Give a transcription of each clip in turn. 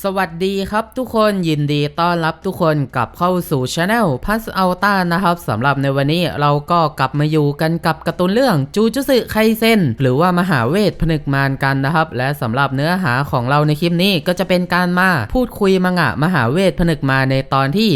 สวัสดีครับทุกคนยินดีต้อนรับทุกคนกลับเข้าสู่ช anel พัสอัลต้านะครับสำหรับในวันนี้เราก็กลับมาอยู่กันกับการ์ตูนเรื่องจูจุสึไคเซนหรือว่ามหาเวทผนึกมารกันนะครับ และสำหรับเนื้อหาของเราในคลิปนี้ก็จะเป็นการมาพูดคุยมังงะมหาเวทผนึกมาในตอนที่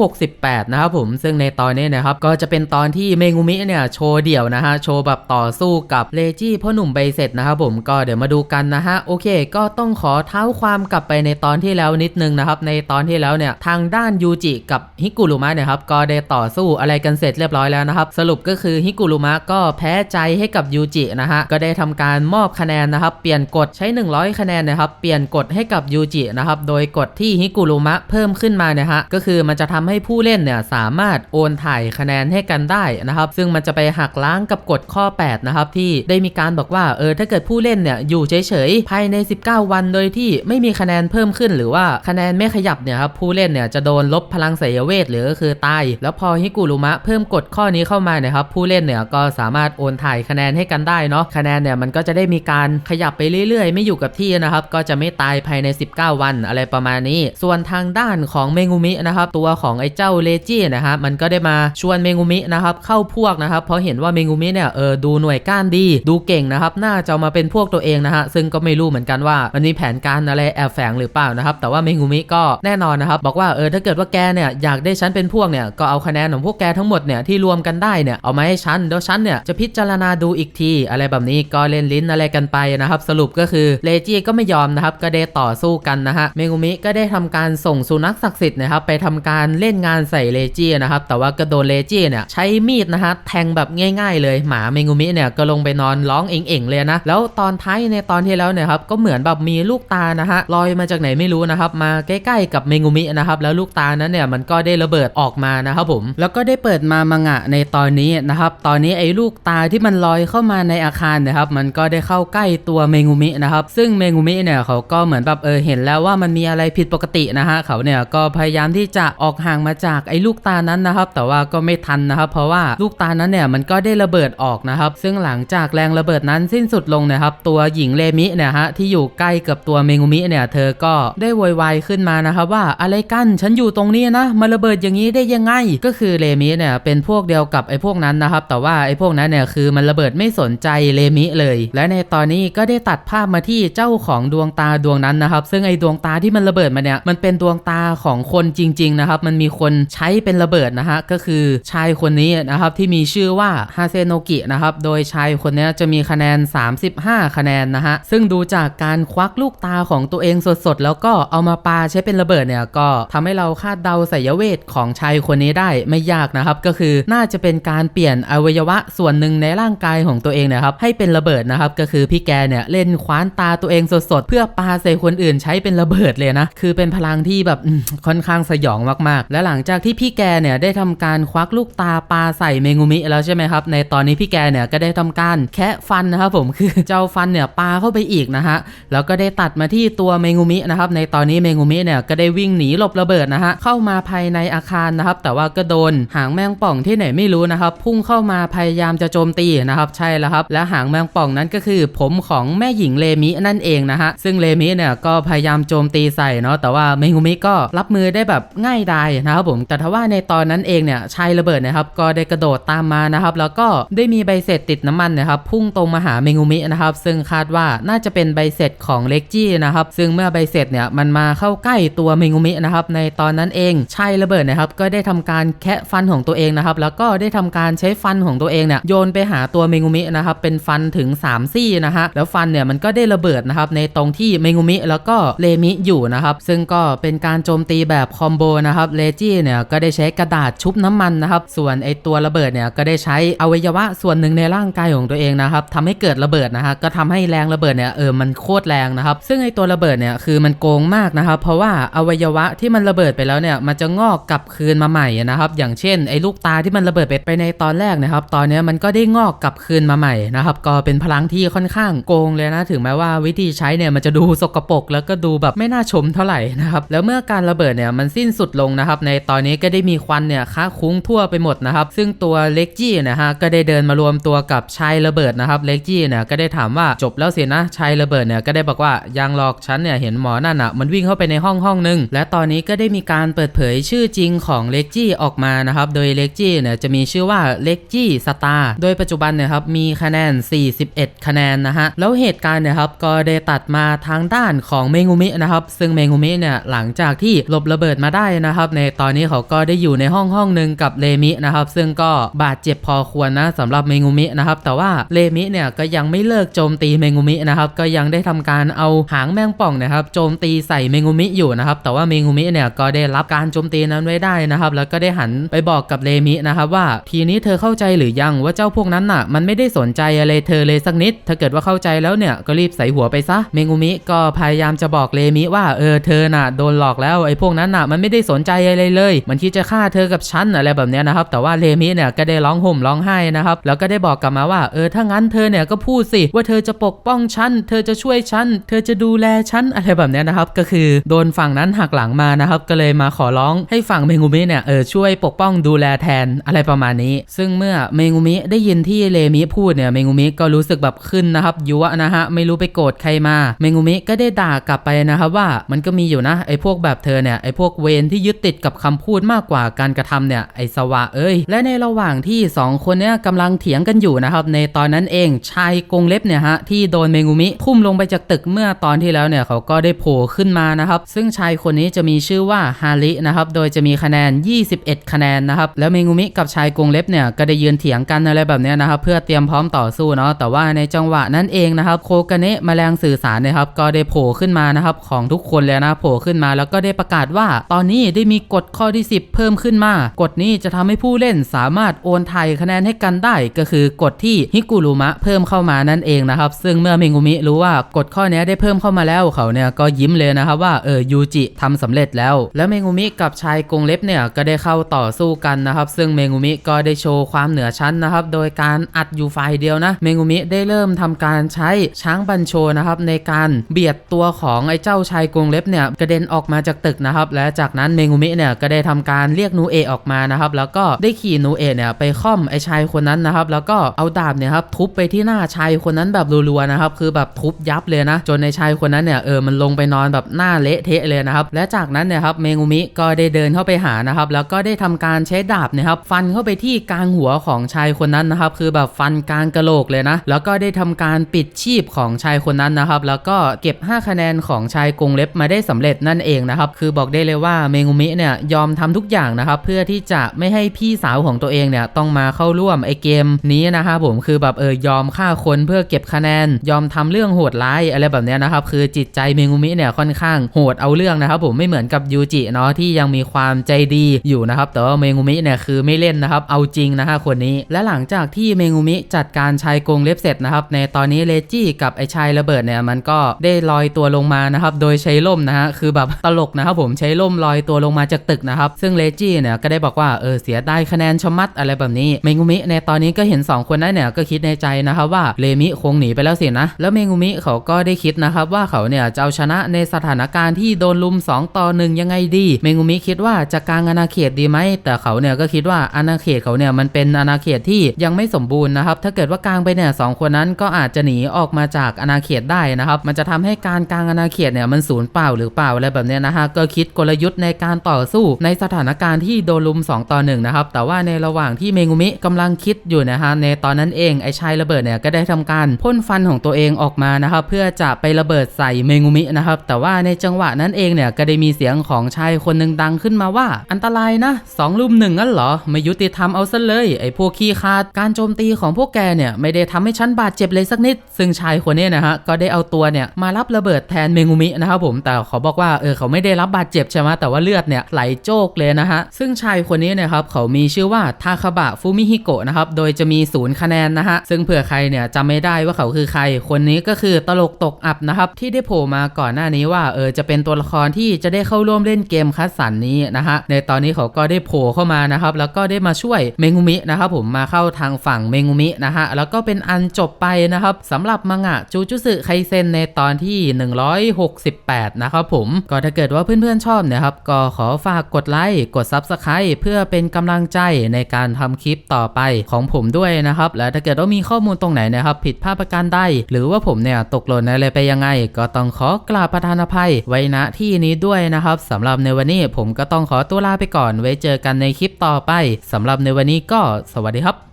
168 นะครับผมซึ่งในตอนนี้นะครับก็จะเป็นตอนที่เมงูมิเนี่ยโชว์เดี่ยวนะฮะโชว์แบบต่อสู้กับเลจี้พ่อหนุ่มใบเสร็จนะครับผมก็เดี๋ยวมาดูกันนะฮะโอเค ก็ต้องขอเท้าความกลับไปในตอนที่แล้วนิดนึงนะครับ ในตอนที่แล้วเนี่ยทางด้านยูจิกับฮิกุรุมะเนี่ยครับก็ได้ต่อสู้อะไรกันเสร็จเรียบร้อยแล้วนะครับ สรุปก็คือฮิกุรุมะก็แพ้ใจให้กับยูจินะฮะก็ได้ทำการมอบคะแนนนะครับ เปลี่ยนกฎใช้ 100 คะแนนนะครับ เปลี่ยนกฎให้กับยูจินะครับ โดยกฎที่ฮิกุรุมะเพิ่มขึ้นมาเนี่ยฮะก็คือมันจะทำให้ผู้เล่นเนี่ยสามารถโอนถ่ายคะแนนให้กันได้นะครับ ซึ่งมันจะไปหักล้างกับกฎข้อ 8 นะครับ ที่ได้มีการบอกว่าเออถ้าเกิดผู้เล่นเนี่ยอยู่เฉยๆภายใน 19 วันโดยที่ไม่มีคะแนนเพิ่มขึ้น หรือว่าคะแนนไม่ขยับเนี่ยครับผู้เล่นเนี่ยจะโดนลบพลังไสยเวทหรือก็คือตายแล้วพอฮิกุรุมะเพิ่มกฎข้อนี้เข้ามาเนี่ยครับผู้เล่นเนี่ยก็สามารถโอนถ่ายคะแนนให้กันได้เนาะคะแนนเนี่ยมันก็จะได้มีการขยับไปเรื่อยๆ ไม่อยู่กับที่นะครับก็จะไม่ตายภายใน 19 วันอะไรประมาณนี้ ส่วนทางด้านของเมงูมินะครับตัวของไอ้เจ้าเลจี้นะครับมันก็ได้มาชวนเมงูมินะครับเข้าพวกนะครับเพราะเห็นว่าเมงูมิเนี่ยเออดูหน่วยก้านดี ดูเก่งนะครับน่าจะมาเป็นพวกตัวเองนะฮะซึ่งก็ไม่รู้เหมือนกันว่ามันมีแผนการอะไรแอบแฝงหรือเปล่านะครับ แต่ว่าเมงูมิก็แน่นอนนะครับ บอกว่าเออถ้าเกิดว่าแกเนี่ยอยากได้ฉันเป็นพวกเนี่ยก็เอาคะแนนของพวกแกทั้งหมดเนี่ยที่รวมกันได้เนี่ยเอามาให้ฉันเดี๋ยวฉันเนี่ยจะพิจารณาดูอีกที อะไรแบบนี้ก็เล่นลิ้นอะไรกันไปนะครับสรุปก็คือเลจี้ก็ไม่ยอมนะครับก็ได้ต่อสู้กันนะฮะเมงูมิก็ได้ทำการส่งสุนัขศักดิ์สิทธิ์นะครับไปทำการเล่นงานใส่เลจี้นะครับแต่ว่าก็โดนเลจี้เนี่ยใช้มีดนะฮะแทงแบบง่าย ๆ เลยหมาเมงูมิเนี่ยก็ลงไปนอนร้องเอ่งๆเลยนะแล้วตอนท้ายในตอนที่แล้วเนี่ยครับก็เหมือนแบบมีลูกตานะฮะลอยมาจากไหนไม่รู้นะครับมาใกล้ๆกับเมงูมินะครับแล้วลูกตานั้นเนี่ยมันก็ได้ระเบิดออกมานะครับผม แล้วก็ได้เปิดมามังงะในตอนนี้นะครับตอนนี้ไอ้ลูกตาที่มันลอยเข้ามาในอาคารนะครับมันก็ได้เข้าใกล้ตัวเมงูมินะครับซึ่งเมงูมิเนี่ยเขาก็เหมือนแบบเออเห็นแล้วว่ามันมีอะไรผิดปกตินะฮะเขาเนี่ยก็พยายามที่จะออกห่างมาจากไอ้ลูกตานั้นนะครับ แต่ว่าก็ไม่ทันนะครับ เพราะว่าลูกตานั้นเนี่ยมันก็ได้ระเบิดออกนะครับ ซึ่งหลังจากแรงระเบิดนั้นสิ้นสุดลงนะครับ ตัวหญิงเลมิเนี่ยฮะที่อยู่ใกล้กับตัวเมงูมิเนี่ยเธอก็ได้โวยวายขึ้นมานะครับว่าอะไรกันฉันอยู่ตรงนี้นะมาระเบิดอย่างนี้ได้ยังไง ก็คือเลมิเนี่ยเป็นพวกเดียวกับไอ้พวกนั้นนะครับ แต่ว่าไอ้พวกนั้นเนี่ยคือมันระเบิดไม่สนใจเลมิเลย และในตอนนี้ก็ได้ตัดภาพมาที่เจ้าของดวงตาดวงนั้นนะครับ ซึ่งไอ้ดวงตาที่มันระเบิดมาเนี่ยมันเป็นดวงตาของคนจริง ๆนะครับ มันมีคนใช้เป็นระเบิดนะฮะก็คือชายคนนี้นะครับที่มีชื่อว่าฮาเซโนกินะครับโดยชายคนนี้จะมีคะแนน 35 คะแนนนะฮะซึ่งดูจากการควักลูกตาของตัวเองสดๆแล้วก็เอามาปาใช้เป็นระเบิดเนี่ยก็ทำให้เราคาดเดาไสยเวทของชายคนนี้ได้ไม่ยากนะครับ ก็คือน่าจะเป็นการเปลี่ยนอวัยวะส่วนหนึ่งในร่างกายของตัวเองนะครับให้เป็นระเบิดนะครับ ก็คือพี่แกเนี่ยเล่นคว้านตาตัวเองสดๆ เพื่อปาใส่คนอื่นใช้เป็นระเบิดเลยนะ คือเป็นพลังที่แบบค่อนข้างสยองมากๆ และหลังจากที่พี่แกเนี่ยได้ทำการควักลูกตาปาใส่เมงูมิแล้วใช่ไหมครับ ในตอนนี้พี่แกเนี่ยก็ได้ทำการแคะฟันนะครับผมคือเจ้าฟันเนี่ยปาเข้าไปอีกนะฮะแล้วก็ได้ตัดมาที่ตัวเมงูมินะครับในตอนนี้เมงูมิเนี่ยก็ได้วิ่งหนีหลบระเบิดนะฮะเข้ามาภายในอาคารนะครับ แต่ว่าก็โดนหางแมงป่องที่ไหนไม่รู้นะครับ พุ่งเข้ามาพยายามจะโจมตีนะครับ ใช่แล้วครับ และหางแมงป่องนั้นก็คือผมของแม่หญิงเลมินั่นเองนะฮะซึ่งเลมิเนี่ยก็พยายามโจมตีใส่เนาะแต่ว่าเมงูมิก็รับมือได้แบบง่ายดายนะครับผมแต่ทว่าในตอนนั้นเองเนี่ยชายระเบิดนะครับก็ได้กระโดดตามมานะครับ แล้วก็ได้มีใบเสร็จติดน้ำมันนะครับพุ่งตรงมาหาเมงูมินะครับซึ่งคาดว่าน่าจะเป็นใบเสร็จของเล็กจี้นะครับซึ่งเมื่อใบเสร็จเนี่ยมันมาเข้าใกล้ตัวเมงูมินะครับในตอนนั้นเองชายระเบิดนะครับก็ได้ทำการแคะฟันของตัวเองนะครับแล้วก็ได้ทำการใช้ฟันของตัวเองเนี่ยโยนไปหาตัวเมงูมินะครับเป็นฟันถึง 3 ซี่นะฮะแล้วฟันเนี่ยมันก็ได้ระเบิดนะครับในตรงที่เมงูมิแล้วก็เลมิอยู่นะครับซึ่งก็เป็นการโจมตีแบบคอมโบนะครับเลจี้เนี่ยก็ได้ใช้กระดาษชุบน้ำมันนะครับส่วนไอตัวระเบิดเนี่ยก็ได้ใช้อวัยวะส่วนหนึ่งในร่างกายของตัวเองนะครับทำให้เกิดระเบิดนะฮะก็ทำให้แรงระเบิดเนี่ยเออมันโคตรแรงนะครับซึ่งไอตัวระเบิดเนี่ยคือมันโกงมากนะครับ เพราะว่าอวัยวะที่มันระเบิดไปแล้วเนี่ย มันจะงอกกลับคืนมาใหม่นะครับ อย่างเช่นไอ้ลูกตาที่มันระเบิดไปไปในตอนแรกนะครับ ตอนนี้มันก็ได้งอกกลับคืนมาใหม่นะครับ ก็เป็นพลังที่ค่อนข้างโกงเลยนะ ถึงแม้ว่าวิธีใช้เนี่ยมันจะดูสกปรกแล้วก็ดูแบบไม่น่าชมเท่าไหร่นะครับ แล้วเมื่อการระเบิดเนี่ยมันสิ้นสุดลงนะครับ ในตอนนี้ก็ได้มีควันเนี่ยค้าคุ้งทั่วไปหมดนะครับ ซึ่งตัวเล็กจี้นะฮะก็ได้เดินมารวมตัวกับชายระเบิดนะครับ เล็กจี้เนี่ยก็ได้ถามว่าจบแล้วสินะชายระเบิดเนี่ยก็ได้บอกว่ายังหรอกฉันเนี่ยเห็นหมอนั่นอะมันวิ่งเข้าไปในห้องห้องหนึ่งและตอนนี้ก็ได้มีการเปิดเผยชื่อจริงของเล็กจี้ออกมานะครับ โดยเล็กจี้เนี่ยจะมีชื่อว่าเล็กจี้สตาร์โดยปัจจุบันเนี่ยครับมีคะแนน 41 คะแนนนะฮะ แล้วเหตุการณ์เนี่ยครับก็ได้ตัดมาทางด้านของเมงุมินะครับ ซึ่งเมงุมิเนี่ยหลังจากที่หลบระเบิดมาได้นะครับ ในตอนนี้เขาก็ได้อยู่ในห้องห้องหนึ่งกับเลมินะครับ ซึ่งก็บาดเจ็บพอควรนะสำหรับเมงุมินะครับ แต่ว่าเลมิเนี่ยก็ยังไม่เลิกโจมตีเมงุมินะครับ ก็ยังได้ทำการเอาหางแมงป่องนะครับโจมตีใส่เมงุมิอยู่นะครับแต่ว่าเมงุมิเนี่ยก็ได้รับการโจมตีนั้นไว้ได้นะครับแล้วก็ได้หันไปบอกกับเลมินะครับว่าทีนี้เธอเข้าใจหรือยังว่าเจ้าพวกนั้นน่ะ มันไม่ได้สนใจอะไรเธอเลยสักนิด ถ้าเกิดว่าเข้าใจแล้วเนี่ยก็รีบใส่หัวไปซะเมงุมิก็พยายามจะบอกเลมิว่าเออเธอน่ะโดนหลอกแล้วไอ้พวกนั้นน่ะมันไม่ได้สนใจอะไรเลย มันคิดจะฆ่าเธอกับฉันอะไรแบบเนี้ยนะครับแต่ว่าเลมิเนี่ยก็ได้ร้องห่มร้องไห้นะครับแล้วก็ได้บอกกลับมาว่าเออถ้างั้นเธอเนี่ยก็พูดสิว่าเธอจะปกป้องฉันเธอจะช่วยฉันเธอจะดูแลฉันอะไรแบบนี้นะครับก็คือโดนฝั่งนั้นหักหลังมานะครับก็เลยมาขอร้องให้ฝั่งเมงุมิเนี่ยเออช่วยปกป้องดูแลแทนอะไรประมาณนี้ ซึ่งเมื่อเมงุมิได้ยินที่เลมิพูดเนี่ยเมงุมิก็รู้สึกแบบขึ้นนะครับยัวนะฮะไม่รู้ไปโกรธใครมา เมงุมิก็ได้ด่ากลับไปนะครับว่ามันก็มีอยู่นะไอ้พวกแบบเธอเนี่ยไอ้พวกเวรที่ยึดติดกับคำพูดมากกว่าการกระทำเนี่ยไอ้สวะเอ้ยและในระหว่างที่สองคนเนี่ยกำลังเถียงกันอยู่นะครับในตอนนั้นเองชายกงเล็บเนี่ยฮะที่โดนเมงุมิทุ่มลงไปจากตึกเมื่อตอนที่แล้วเนี่ยเขาก็ได้โผล่ขึ้นมานะครับ ซึ่งชายคนนี้จะมีชื่อว่าฮารินะครับ โดยจะมีคะแนน 21 คะแนนนะครับ แล้วเมงุมิกับชายกงเล็บเนี่ยก็ได้ยืนเถียงกันอะไรแบบเนี้ยนะครับ เพื่อเตรียมพร้อมต่อสู้เนาะ แต่ว่าในจังหวะนั้นเองนะครับ โคกเนะแมลงสื่อสารนะครับ ก็ได้โผล่ขึ้นมานะครับของทุกคนเลยนะโผล่ขึ้นมาแล้วก็ได้ประกาศว่า ตอนนี้ได้มีกฎข้อที่ 10 เพิ่มขึ้นมา กฎนี้จะทำให้ผู้เล่นสามารถโอนไทยคะแนนให้กันได้ก็คือกฎที่ฮิกุรุมะเพิ่มเข้ามานั่นเองนะครับ ซึ่งเมื่อเมงุมิรู้ว่ากฎข้อนี้ได้เพิ่มเข้ามาแล้วเขาเนี่ยก็ยิ้มเลยนะครับว่าเออยูจิทำสำเร็จแล้ว แล้วเมงุมิกับชายกรงเล็บเนี่ยก็ได้เข้าต่อสู้กันนะครับ ซึ่งเมงุมิก็ได้โชว์ความเหนือชั้นนะครับ โดยการอัดอยู่ฝ่ายเดียวนะ เมงุมิได้เริ่มทำการใช้ช้างบัญโชนะครับในการเบียดตัวของไอ้เจ้าชายกรงเล็บเนี่ยกระเด็นออกมาจากตึกนะครับ และจากนั้นเมงุมิเนี่ยก็ได้ทำการเรียกนูเอะออกมานะครับ แล้วก็ได้ขี่นูเอะเนี่ยไปค่อมไอ้ชายคนนั้นนะครับ แล้วก็เอาดาบเนี่ยครับทุบไปที่หน้าชายคนนั้นแบบรัวๆนะครับ คือแบบทุบยับเลยนะ จนในชายคนนั้นเนี่ยเออมันลงไปนอนแบบหน้าเละเทะเลยนะครับ และจากนั้นเนี่ยครับเมงุมิก็ได้เดินเข้าไปหานะครับ แล้วก็ได้ทำการใช้ดาบเนะครับ ฟันเข้าไปที่กลางหัวของชายคนนั้นนะครับ คือแบบฟันกลางกระโหลกเลยนะ แล้วก็ได้ทำการปิดชีพของชายคนนั้นนะครับ แล้วก็เก็บ 5 คะแนนของชายกรงเล็บมาได้สำเร็จนั่นเองนะครับ คือบอกได้เลยว่าเมงุมิเนี่ยยอมทำทุกอย่างนะครับ เพื่อที่จะไม่ให้พี่สาวของตัวเองเนี่ยต้องมาเข้าร่วมไอเกมนี้นะครับผมคือแบบเออยอมฆ่าคนเพื่อเก็บคะแนน ยอมทำเรื่องโหดร้ายอะไรแบบเนี้ยนะครับ คือจิตใจเมงุมิเนี่ยค่อนข้างโหดเอาเรื่องนะครับผมไม่เหมือนกับยูจิเนาะที่ยังมีความใจดีอยู่นะครับแต่ว่าเมงุมิเนี่ยคือไม่เล่นนะครับเอาจริงนะฮะคนนี้ และหลังจากที่เมงุมิจัดการชายกงเล็บเสร็จนะครับในตอนนี้เลจี้กับไอชายระเบิดเนี่ยมันก็ได้ลอยตัวลงมานะครับโดยใช้ล่มนะฮะคือแบบตลกนะครับผมใช้ล่มลอยตัวลงมาจากตึกนะครับซึ่งเลจี้เนี่ยก็ได้บอกว่าเออเสียได้คะแนนชมัดอะไรแบบนี้เมงุมิในตอนนี้ก็เห็น 2 คนนั้นเนี่ยก็คิดในใจนะครับว่าเลมิคงหนีไปแล้วสินะแล้วเมงุมิเขาก็ได้คิดนะครับว่าเขาเนี่ยจะเอาชชนะในสถานการณ์ที่โดนลุม 2 ต่อหนึ่งยังไงดี เมงุมิคิดว่าจะกางอาณาเขตดีไหม แต่เขาเนี่ยก็คิดว่าอาณาเขตเขาเนี่ยมันเป็นอาณาเขตที่ยังไม่สมบูรณ์นะครับ ถ้าเกิดว่ากางไปเนี่ยสองคนนั้นก็อาจจะหนีออกมาจากอาณาเขตได้นะครับ มันจะทำให้การกางอาณาเขตเนี่ยมันสูญเปล่าหรือเปล่าอะไรแบบเนี้ยนะฮะ ก็คิดกลยุทธ์ในการต่อสู้ในสถานการณ์ที่โดนลุม 2 ต่อ 1 นะครับ แต่ว่าในระหว่างที่เมงุมิกำลังคิดอยู่นะฮะ ในตอนนั้นเองไอ้ชายระเบิดเนี่ยก็ได้ทำการพ่นฟันของตัวเองออกมานะครับ เพื่อจะไประเบิดใส่เมงุมินะครับ แต่ว่าในจังหวะนั้นเองเนี่ยก็ได้มีเสียงของชายคนหนึ่งดังขึ้นมาว่า อันตรายนะสองลุมหนึ่งงั้นเหรอ ไม่ยุติธรรมเอาซะเลย ไอ้พวกขี้คาดการโจมตีของพวกแกเนี่ยไม่ได้ทำให้ฉันบาดเจ็บเลยสักนิด ซึ่งชายคนนี้นะฮะก็ได้เอาตัวเนี่ยมารับระเบิดแทนเมงุมินะครับผมแต่ขาบอกว่าเออเขาไม่ได้รับบาดเจ็บใช่ไหมแต่ว่าเลือดเนี่ยไหลโจกเลยนะฮะซึ่งชายคนนี้นะครับเขามีชื่อว่าทาคาบะฟูมิฮิโกะนะครับโดยจะมีศูนย์คะแนนนะฮะซึ่งเผื่อใครเนี่ยจำไม่ได้ว่าเขาคือใครคนนี้ก็คือตลกตกอับนะครับที่ได้โผล่มาก่อนหน้านี้ว่าเออจะเป็นตัวละครที่จะได้เข้าร่วมเล่นเกมคัสสันนี้นะฮะในตอนนี้เขาก็ได้โผล่เข้ามานะครับแล้วก็ได้มาช่วยเมงุมินะครับผมมาเข้าทางฝั่งเมงุมินะฮะแล้วก็เป็นอันจบไปนะครับสำหรับมังงะจูจุสึไคเซนในตอนที่ 168 นะครับผมก็ถ้าเกิดว่าเพื่อนๆชอบนี่ยครับก็ขอฝากกดไลค์กด Subscribe เพื่อเป็นกำลังใจในการทำคลิปต่อไปของผมด้วยนะครับและถ้าเกิดว่ามีข้อมูลตรงไหนนะครับผิดพลาดประการใดหรือว่าผมเนี่ยตกหล่นอะไรไปยังไง ก็ต้องขอกกราบประธานอภัยไว้ณที่นี้ด้วยนะครับสำหรับในวันนี้ผมก็ต้องขอตัวลาไปก่อนไว้เจอกันในคลิปต่อไปสำหรับในวันนี้ก็สวัสดีครับ